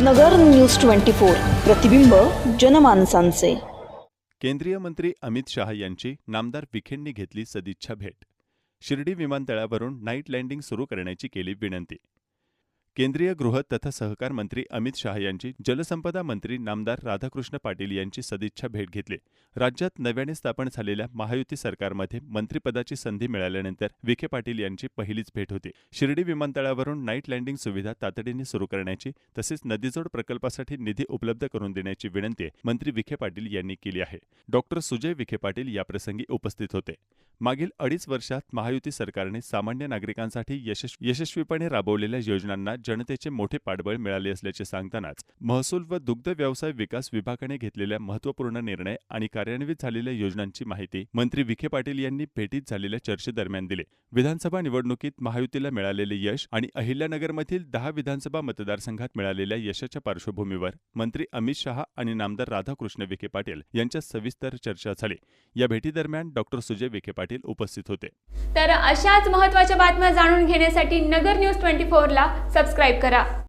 नगर news twenty four. प्रतिबिंब जनमानसांचे. केंद्रीय मंत्री अमित शहा यांची नामदार विखेंनी घेतली सदिच्छा भेट. शिर्डी विमानतळावरून नाईट लँडिंग सुरू करण्याची केली विनंती. केंद्रीय गृह तथा सहकार मंत्री अमित शहा यांची जलसंपदा मंत्री नामदार राधाकृष्ण पाटील यांची सदिच्छा भेट घेतली. राज्यात नव्याने स्थापन झालेल्या महायुती सरकारमध्ये मंत्रिपदाची संधी मिळाल्यानंतर विखे पाटील यांची पहिलीच भेट होती. शिर्डी विमानतळावरून नाईट लँडिंग सुविधा तातडीने सुरू करण्याची तसेच नदीजोड प्रकल्पासाठी निधी उपलब्ध करून देण्याची विनंती मंत्री विखे पाटील यांनी केली आहे. डॉक्टर सुजय विखे पाटील याप्रसंगी उपस्थित होते. मागील अडीच वर्षात महायुती सरकारने सामान्य नागरिकांसाठी यशस्वीपणे राबवलेल्या योजनांना जनतेचे मोठे पाठबळ मिळाले असल्याचे सांगतानाच महसूल व दुग्ध व्यवसाय विकास विभागाने घेतलेल्या महत्त्वपूर्ण निर्णय आणि कार्यान्वित झालेल्या योजनांची माहिती मंत्री विखे पाटील यांनी भेटीत झालेल्या चर्चेदरम्यान दिली. विधानसभा निवडणुकीत महायुतीला मिळालेले यश आणि अहिल्यानगरमधील दहा विधानसभा मतदारसंघात मिळालेल्या यशाच्या पार्श्वभूमीवर मंत्री अमित शहा आणि नामदार राधाकृष्ण विखे पाटील यांच्यात सविस्तर चर्चा झाली. या भेटीदरम्यान डॉक्टर सुजय विखे पाटील उपस्थित होते. तर अशाच महत्त्वाच्या बातम्या जाणून घेण्यासाठी नगर न्यूज ट्वेंटी फोरला सबस्क्राईब सबस्क्राईब करा.